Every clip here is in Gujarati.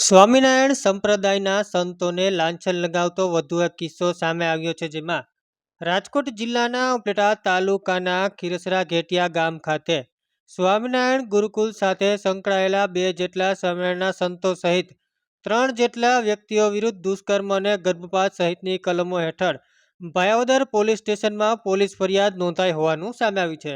સ્વામિનારાયણ સંપ્રદાયના સંતોને લાંછન લગાવતો વધુ એક કિસ્સો સામે આવ્યો છે જેમાં રાજકોટ જિલ્લાના ઉપલેટા તાલુકાના ખીરસરા ઘેટિયા ગામ ખાતે સ્વામિનારાયણ ગુરુકુલ સાથે સંકળાયેલા બે જેટલા સ્વામિનારાયણના સંતો સહિત ત્રણ જેટલા વ્યક્તિઓ વિરુદ્ધ દુષ્કર્મ અને ગર્ભપાત સહિતની કલમો હેઠળ ભાયાવદર પોલીસ સ્ટેશનમાં પોલીસ ફરિયાદ નોંધાઈ હોવાનું સામે આવ્યું છે.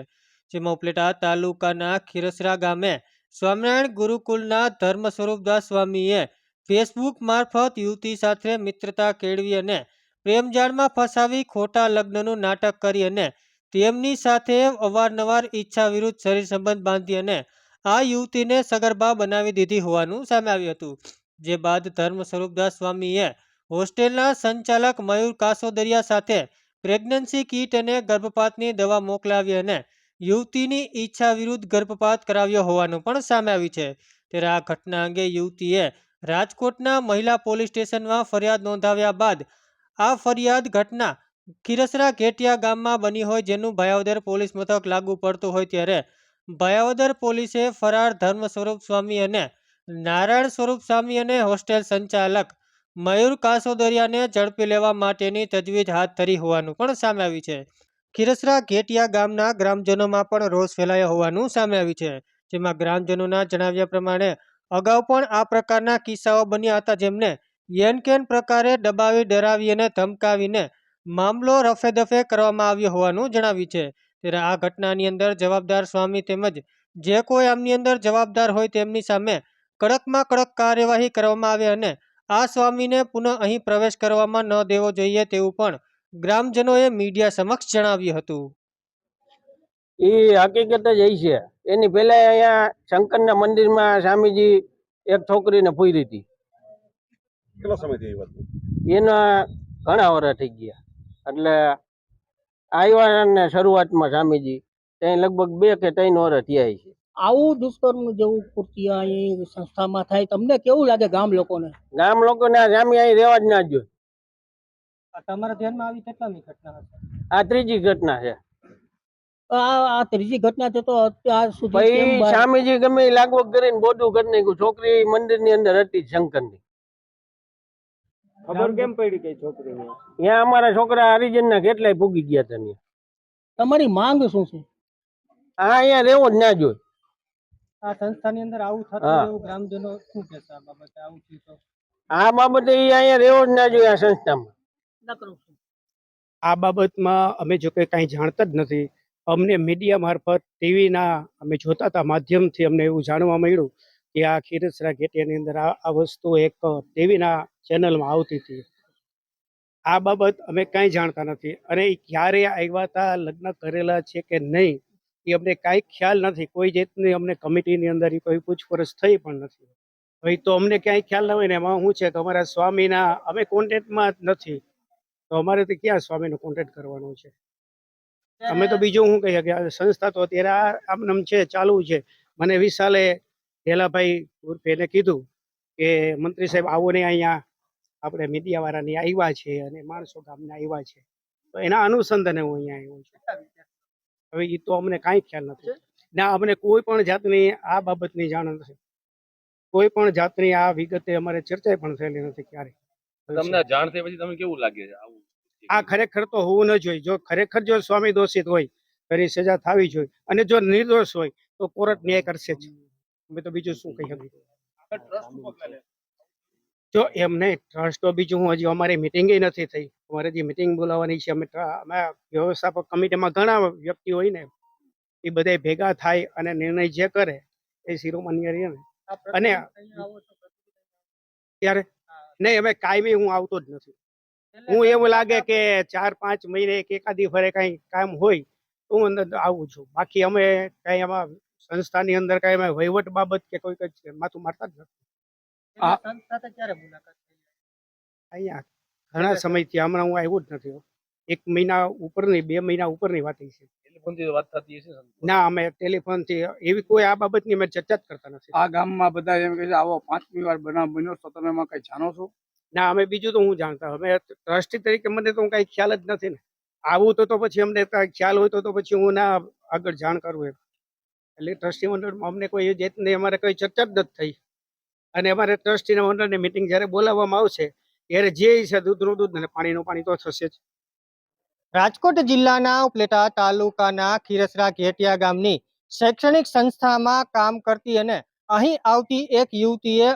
જેમાં ઉપલેટા તાલુકાના ખીરસરા ગામે સ્વામિનારાયણ ગુરુકુલના ધર્મ સ્વરૂપદાસ સ્વામીએ ફેસબુક મારફત યુવતી સાથે મિત્રતા કેળવી અને પ્રેમજાળમાં ફસાવી ખોટા લગ્નનું નાટક કરી અને તેમની સાથે અવારનવાર ઈચ્છા વિરુદ્ધ શરીર સંબંધ બાંધી અને આ યુવતીને સગર્ભા બનાવી દીધી હોવાનું સામે આવ્યું હતું. જે બાદ ધર્મ સ્વરૂપદાસ સ્વામીએ હોસ્ટેલના સંચાલક મયુર કાસોદરિયા સાથે પ્રેગ્નન્સી કીટ અને ગર્ભપાતની દવા મોકલાવી અને યુવતીની ઈચ્છા વિરુદ્ધ ગર્ભપાત કરાવ્યો હોવાનું પણ સામે આવ્યું છે. ત્યારે આ ઘટના અંગે યુવતીએ રાજકોટના મહિલા પોલીસ સ્ટેશનમાં ફરિયાદ નોંધાવ્યા બાદ આ ફરિયાદ ઘટના ખીરસરા ઘેટિયા ગામમાં બની હોય જેનું ભાયાવદર પોલીસ મથક લાગુ પડતું હોય ત્યારે ભાયાવદર પોલીસે ફરાર ધર્મ સ્વરૂપ સ્વામી અને નારાયણ સ્વરૂપ સ્વામી અને હોસ્ટેલ સંચાલક મયુર કાસોદરિયાને ઝડપી લેવા માટેની તજવીજ હાથ ધરી હોવાનું પણ સામે આવ્યું છે. ખીરસરા ઘેટિયા ગામના ગ્રામજનોમાં પણ રોષ ફેલાયો હોવાનું સામે આવ્યું છે, જેમાં ગ્રામજનોના જણાવ્યા પ્રમાણે અગાઉ પણ આ પ્રકારના કિસ્સાઓ બન્યા હતા જેમને યેનકેન પ્રકારે દબાવી, ડરાવી અને ધમકાવીને મામલો રફે દફે કરવામાં આવ્યો હોવાનું જણાવ્યું છે. ત્યારે આ ઘટનાની અંદર જવાબદાર સ્વામી તેમજ જે કોઈ આમની અંદર જવાબદાર હોય તેમની સામે કડકમાં કડક કાર્યવાહી કરવામાં આવે અને આ સ્વામીને પુનઃ અહીં પ્રવેશ કરવામાં ન દેવો જોઈએ તેવું પણ ગ્રામજનોએ મીડિયા સમક્ષ જણાવ્યું હતું. એ હકીકત જ એ છે. એની પહેલા અહીંયા શંકરના મંદિરમાં સ્વામીજી એક છોકરીને પૂરી હતી. કેટલો સમયથી એના ઘણા વર્ષ થઈ ગયા. એટલે આવ્યા ને શરૂઆતમાં સ્વામીજી ત્યાં લગભગ બે કે ત્રણ વર્ષ થયા છે. આવું દુષ્કર્મ જેવું કૃત્ય અહીં સંસ્થામાં થાય તમને કેવું લાગે ગામ લોકોને? ગામ લોકોને આ સ્વામી અહીં રહેવા જ ના જોઈએ તમારા ધ્યાનમાં આવી કેટલામી ઘટના હતી આ ત્રીજી ઘટના છે. આ આ ત્રીજી ઘટના છે તો અત્યાર સુધી ભાઈ કેમ બહાર- સ્વામીજી ગમે એ લાગવગ કરીને બોધું કરી નાખ્યું. છોકરી મંદિરની અંદર હતી શંકરની. ખબર કેમ પડી કઈ છોકરીને? ત્યાં અમારા છોકરા હરિજનના કેટલાય પૂગી ગયા હતા ત્યાં. તમારી માંગ શું છે? આ અહીંયા રહેવો જ ના જોઈએ. આ સંસ્થાની અંદર આવું થતું હા. એવું ગ્રામજનો શું કહેતા આ બાબતે? આવું થયું તો? આ બાબતે ઈ અહીંયા રહેવો જ ના જોઈએ આ સંસ્થામાં. આ બાબતમાં અમે જો કે કાંઈ જાણતા જ નથી. અમને મીડિયા મારફત ટીવીના અમે જોતા હતા. માધ્યમથી અમને એવું જાણવા મળ્યું કે આ ખીરસરા ઘેટિયાની અંદર આ વસ્તુ એક ટીવીના ચેનલમાં આવતી હતી. આ બાબત અમે કાંઈ જાણતા નથી. અને એ ક્યારે આવ્યા હતા, લગ્ન કરેલા છે કે નહીં, એ અમને કાંઈ ખ્યાલ નથી. કોઈ જાતની અમને કમિટીની અંદર એ કોઈ પૂછપરછ થઈ પણ નથી. હવે તો અમને ક્યાંય ખ્યાલ ના હોય ને એમાં શું છે કે અમારા સ્વામીના અમે કોન્ટેક્ટમાં જ નથી. તો અમારે તો ક્યાં સ્વામીનો કોન્ટેક્ટ કરવાનો છે? અમે તો બીજું શું કહીએ કે સંસ્થા તો અત્યારે આ આમનામ છે ચાલુ છે. મને વિશાલે ઢેલાભાઈ ઉર્ફે એને કીધું કે મંત્રી સાહેબ આવો ને અહીંયા. આપણે મીડિયા વાળાની આવ્યા છે અને માણસો ગામને આવ્યા છે. તો એના અનુસંધાને હું અહીંયા આવ્યો છું. હવે એ તો અમને કાંઈ ખ્યાલ નથી. ના અમને કોઈ પણ જાતની આ બાબતની જાણ નથી. કોઈ પણ જાતની આ વિગતે અમારે ચર્ચા પણ થયેલી નથી ક્યારે તમને જાણ થઈ પછી તમે કેવું લાગે? છે આ ખરેખર તો હોવું ન જોઈએ. જો ખરેખર જો સ્વામી દોષિત હોય તો એની સજા થવી જોઈએ અને જો નિર્દોષ હોય તો કોર્ટ ન્યાય કરશે જ. અમે તો બીજું શું કહી શકીએ? જો એમ નહીં ટ્રસ્ટ તો બીજું હું હજી અમારી મિટિંગ નથી થઈ. અમારે જે મિટિંગ બોલાવવાની છે અમે અમે વ્યવસ્થાપક કમિટીમાં ઘણા વ્યક્તિ હોય ને એ બધા ભેગા થાય અને નિર્ણય જે કરે એ શિરોમાન્ય રહે ને. અને ત્યારે નહીં અમે કાયમી હું આવતો જ નથી. હું એવું લાગે કે ચાર પાંચ મહિને કે એકાદી ફરે કઈ કામ હોય તો હું અંદર આવું છું. બાકી અમે કઈ એમાં સંસ્થાની અંદર કઈ અમે વહીવટ બાબત કે કોઈ કઈ માથું મારતા જ નથી. આ- સંસ્થા ક્યારે મુલાકાત થઈ? અહીંયા ઘણા સમયથી હમણાં હું આવ્યો જ નથી એક મહિના ઉપરની બે મહિના ઉપરની વાત છે. ટેલિફોનથી વાત થતી હશે ના અમે ટેલિફોનથી એવી કોઈ આ બાબતની અમે ચર્ચા જ કરતા નથી. આ ગામમાં બધા એમ કે છે આવો પાંચમી વાર બનાવ બન્યો તો તમે એમાં કઈ જાણો છો? ના, અમે બીજું તો હું જાણતા અમે ટ્રસ્ટી તરીકે મને તો કઈ ખ્યાલ જ નથી ને. આવું તો તો પછી અમને કાંઈ ખ્યાલ હોય તો તો પછી હું ના આગળ જાણ કરું એમ. એટલે ટ્રસ્ટી મંડળમાં અમને કોઈ જાતની અમારે કોઈ ચર્ચા જ નથી થઈ. અને અમારે ટ્રસ્ટીના મંડળની મિટિંગ જ્યારે બોલાવવામાં આવશે, ત્યારે જે છે દૂધનું દૂધ અને પાણીનું પાણી તો થશે જ. રાજકોટ જિલ્લાના ઉપલેટા તાલુકાના ખીરસરા ઘેટિયા ગામની શૈક્ષણિક સંસ્થામાં કામ કરતી અને અહીં આવતી એક યુવતીએ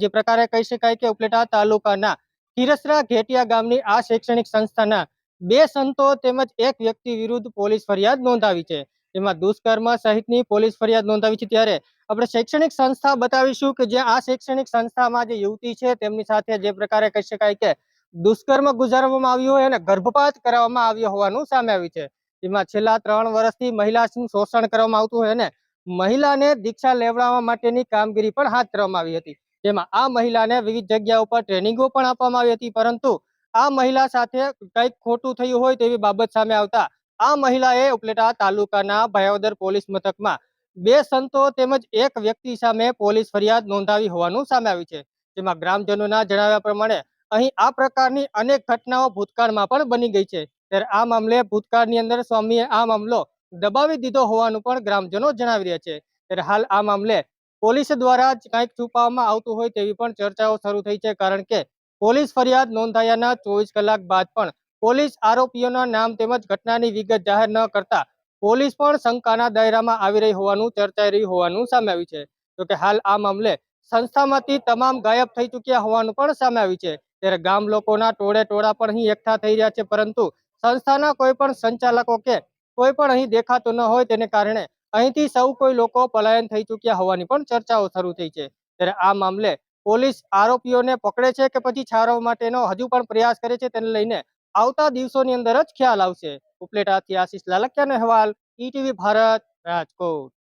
જે પ્રકારે કહી શકાય કે ઉપલેટા તાલુકાના કિરસરા ઘેટિયા ગામની આ શૈક્ષણિક સંસ્થાના બે સંતો તેમજ એક વ્યક્તિ વિરુદ્ધ પોલીસ ફરિયાદ નોંધાવી છે. જેમાં દુષ્કર્મ સહિતની પોલીસ ફરિયાદ નોંધાવી છે. ત્યારે આપણે શૈક્ષણિક સંસ્થા બતાવીશું કે જે આ શૈક્ષણિક સંસ્થામાં જે યુવતી છે તેમની સાથે જે પ્રકારે કહી શકાય કે દુષ્કર્મ ગુજારવામાં આવ્યું હોય અને ગર્ભપાત કરાવવામાં આવ્યો હોવાનું સામે આવ્યું છે. જેમાં છેલ્લા ત્રણ વર્ષથી મહિલાનું શોષણ કરવામાં આવતું હોય અને મહિલાને દીક્ષા લેવડાવવા માટેની કામગીરી પણ હાથ ધરવામાં આવી હતી. જેમાં આ મહિલાને વિવિધ જગ્યા ઉપર ટ્રેનિંગો પણ આપવામાં આવી હતી, પરંતુ આ મહિલા સાથે કંઈક ખોટું થયું હોય તેવી બાબત સામે આવતા આ મહિલાએ ઉપલેટા તાલુકાના ભયાવદર પોલીસ મથકમાં બે સંતો તેમજ એક વ્યક્તિ સામે પોલીસ ફરિયાદ નોંધાવી હોવાનું સામે આવ્યું છે. જેમાં ગ્રામજનોના જણાવ્યા પ્રમાણે અહીં આ પ્રકારની અનેક ઘટનાઓ ભૂતકાળમાં પણ બની ગઈ છે. ત્યારે આ મામલે ભૂતકાળની અંદર સ્વામીએ આ મામલો દબાવી દીધો હોવાનું પણ ગ્રામજનો જણાવી રહ્યા છે. ત્યારે હાલ આ મામલે પોલીસ દ્વારા જ કંઈક છુપાવવામાં આવતું હોય તેવી પણ ચર્ચાઓ શરૂ થઈ છે. કારણ કે પોલીસ ફરિયાદ નોંધાયાના ચોવીસ કલાક બાદ પણ પોલીસ આરોપીઓના નામ તેમજ ઘટનાની વિગત જાહેર ન કરતા પોલીસ પણ શંકાના દાયરામાં આવી રહી હોવાનું ચર્ચાઈ રહી હોવાનું સામે આવ્યું છે. તો કે હાલ આ મામલે સંસ્થામાંથી તમામ ગાયબ થઈ ચૂક્યા હોવાનું પણ સામે આવ્યું છે. ત્યારે ગામ લોકોના ટોળે ટોળા પણ અહીં એકઠા થઈ રહ્યા છે. પરંતુ સંસ્થાના કોઈ પણ સંચાલકો કે કોઈ પણ અહીં દેખાતો ન હોય તેને કારણે અહીંથી સૌ કોઈ લોકો પલાયન થઈ ચૂક્યા હોવાની પણ ચર્ચાઓ શરૂ થઈ છે. ત્યારે આ મામલે પોલીસ આરોપીઓને પકડે છે કે પછી છાવરવા માટેનો હજુ પણ પ્રયાસ કરે છે તેને લઈને આવતા દિવસોની અંદર જ ખ્યાલ આવશે. ઉપલેટાથી આશીષ લાલકિયાનો અહેવાલ, ઈટીવી ભારત, રાજકોટ.